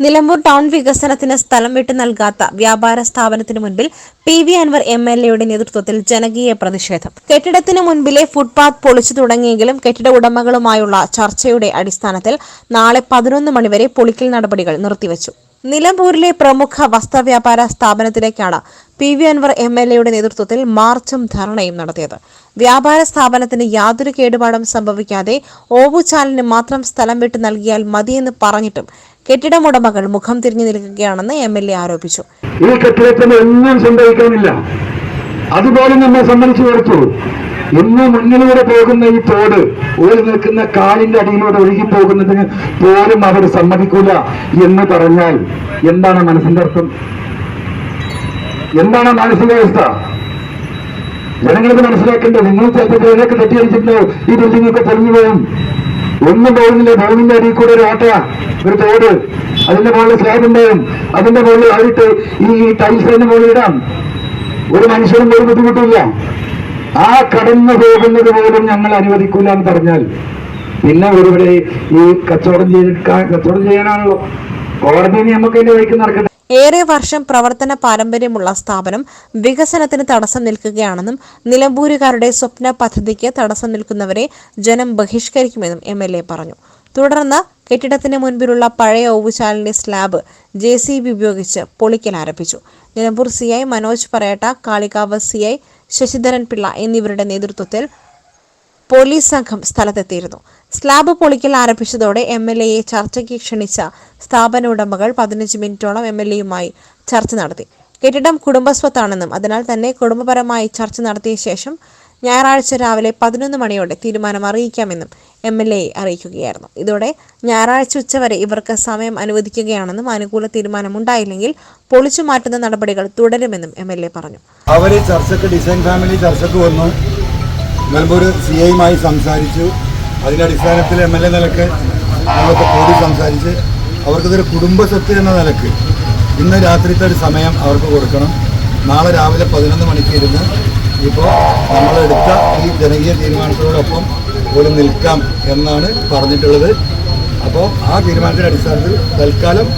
Nilambur town വികസനത്തിന് സ്ഥലം വിട്ടു നൽകാത്ത വ്യാപാര സ്ഥാപനത്തിന് മുൻപിൽ P V Anvar M L എയുടെ നേതൃത്വത്തിൽ ജനകീയ പ്രതിഷേധം. കെട്ടിടത്തിന് മുൻപിലെ ഫുട്പാത്ത് പൊളിച്ചു തുടങ്ങിയെങ്കിലും കെട്ടിട ഉടമകളുമായുള്ള ചർച്ചയുടെ അടിസ്ഥാനത്തിൽ നാളെ പതിനൊന്ന് മണിവരെ പൊളിക്കൽ നടപടികൾ നിർത്തിവച്ചു. നിലമ്പൂരിലെ പ്രമുഖ വസ്ത്രവ്യാപാര സ്ഥാപനത്തിലേക്കാണ് P V Anvar M L എയുടെ നേതൃത്വത്തിൽ മാർച്ചും ധർണയും നടത്തിയത്. വ്യാപാര സ്ഥാപനത്തിന് യാതൊരു കേടുപാടും സംഭവിക്കാതെ ഓവുചാലിന് മാത്രം സ്ഥലം വിട്ടു നൽകിയാൽ മതിയെന്ന് പറഞ്ഞിട്ടും കെട്ടിടമുടമകൾ മുഖം തിരിഞ്ഞു നിൽക്കുകയാണെന്ന് എം എൽ എ ആരോപിച്ചു. ഈ കെട്ടിടത്തിന് ഒന്നും സംഭവിക്കാനില്ല. അതുപോലെ നമ്മെ സംബന്ധിച്ചു കൊടുത്തു ഇന്ന് മുന്നിലൂടെ പോകുന്ന ഈ തോട് ഉയർന്നു നിൽക്കുന്ന കാലിന്റെ അടിയിലൂടെ ഒഴുകി പോകുന്നതിന് പോലും അവർ സമ്മതിക്കൂല എന്ന് പറഞ്ഞാൽ എന്താണ് മനസ്സിന്റെ അർത്ഥം? എന്താണ് മാനസികാവസ്ഥ? ജനങ്ങൾക്ക് മനസ്സിലാക്കേണ്ടത്. നിങ്ങൾ ചിലപ്പോൾ ഇതിനൊക്കെ ഈ ബിൽഡിംഗ് ഒക്കെ പൊളിഞ്ഞു പോകും ഒന്നും പോകുന്നില്ല ഭൂമിന്റെ അടിയിൽ കൂടെ ഒരു ഓട്ട ഒരു തോട്. അതിന്റെ മുകളിൽ സ്ലാബ് അതിന്റെ മുകളിൽ ആയിട്ട് ഈ ടൈൽസ് അതിന്റെ മുകളിൽ ഇടാം. ഒരു മനുഷ്യനും ഒരു ബുദ്ധിമുട്ടില്ല ആ കടന്നു പോകുന്നത് പോലും ഞങ്ങൾ അനുവദിക്കൂല എന്ന് പറഞ്ഞാൽ പിന്നെ ഒരുവിടെ ഈ കച്ചവടം ചെയ്തിട്ട് കച്ചവടം ചെയ്യാനാണല്ലോ. കോടതി നമുക്ക് അതിന്റെ വഴിക്ക് നടക്കട്ടെ. ഏറെ വർഷം പ്രവർത്തന പാരമ്പര്യമുള്ള സ്ഥാപനം വികസനത്തിന് തടസ്സം നിൽക്കുകയാണെന്നും നിലമ്പൂരുകാരുടെ സ്വപ്ന പദ്ധതിക്ക് തടസ്സം നിൽക്കുന്നവരെ ജനം ബഹിഷ്കരിക്കുമെന്നും എം പറഞ്ഞു. തുടർന്ന് കെട്ടിടത്തിന് മുൻപിലുള്ള പഴയ ഓവുചാലിന്റെ സ്ലാബ് ജെ സി ബി ഉപയോഗിച്ച് പൊളിക്കൽ ആരംഭിച്ചു. നിലമ്പൂർ സി ഐ മനോജ് പറയട്ട കാളികാവ് സി ഐ ശശിധരൻ പിള്ള എന്നിവരുടെ നേതൃത്വത്തിൽ പോലീസ് സംഘം സ്ഥലത്തെത്തിയിരുന്നു. സ്ലാബ് പൊളിക്കൽ ആരംഭിച്ചതോടെ എം എൽ എയെ ചർച്ചയ്ക്ക് ക്ഷണിച്ച സ്ഥാപന ഉടമകൾ പതിനഞ്ച് മിനിറ്റോളം എം എൽ എയുമായി ചർച്ച നടത്തി. കെട്ടിടം കുടുംബസ്വത്താണെന്നും അതിനാൽ തന്നെ കുടുംബപരമായി ചർച്ച നടത്തിയ ശേഷം ഞായറാഴ്ച രാവിലെ പതിനൊന്ന് മണിയോടെ തീരുമാനം അറിയിക്കാമെന്നും എം എൽ എ അറിയിക്കുകയായിരുന്നു. ഇതോടെ ഞായറാഴ്ച ഉച്ചവരെ ഇവർക്ക് സമയം അനുവദിക്കുകയാണെന്നും അനുകൂല തീരുമാനമുണ്ടായില്ലെങ്കിൽ പൊളിച്ചു മാറ്റുന്ന നടപടികൾ തുടരുമെന്നും എം എൽ എ പറഞ്ഞു. അവർ ചർച്ചയ്ക്ക് ഡിസൈൻ ഫാമിലി ചർച്ചയ്ക്ക് വന്നു നിലമ്പൂർ സി ഐയുമായി സംസാരിച്ചു. അതിന്റെ അടിസ്ഥാനത്തിൽ എം എൽ എ നിലയ്ക്ക് ഞങ്ങളൊക്കെ കൂടി സംസാരിച്ച് അവർക്കിതൊരു കുടുംബ സ്വത്ത് എന്ന നിലയ്ക്ക് ഇന്ന് രാത്രിത്തെ ഒരു സമയം അവർക്ക് കൊടുക്കണം. നാളെ രാവിലെ പതിനൊന്ന് മണിക്ക് ഇരുന്ന് ഇപ്പോൾ നമ്മളെടുത്ത ഈ ജനകീയ തീരുമാനത്തോടൊപ്പം പോലും നിൽക്കാം എന്നാണ് പറഞ്ഞിട്ടുള്ളത്. അപ്പോൾ ആ തീരുമാനത്തിന്റെ അടിസ്ഥാനത്തിൽ തൽക്കാലം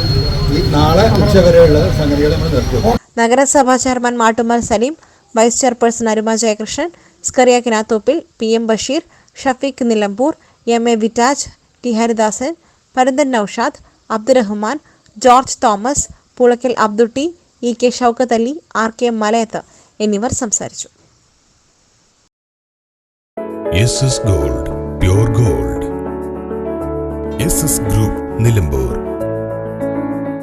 ഈ നാളെ ഉച്ചവരെയുള്ള സംഗതികൾ നമ്മൾ നിർത്തും. നഗരസഭാ chairman Mattummal Salim vice chairperson Aruma Jayakrishnan Skaria Kinathoppil P M Basheer Shafeeq Nilambur M A വിറ്റാജ് T Haridasan Paranthan Noushad Abdurahman George Thomas Pulakkal Abdutty E K Shoukath Ali R K Malayath എന്നിവർ സംസാരിച്ചു. Gold gold group Nilambur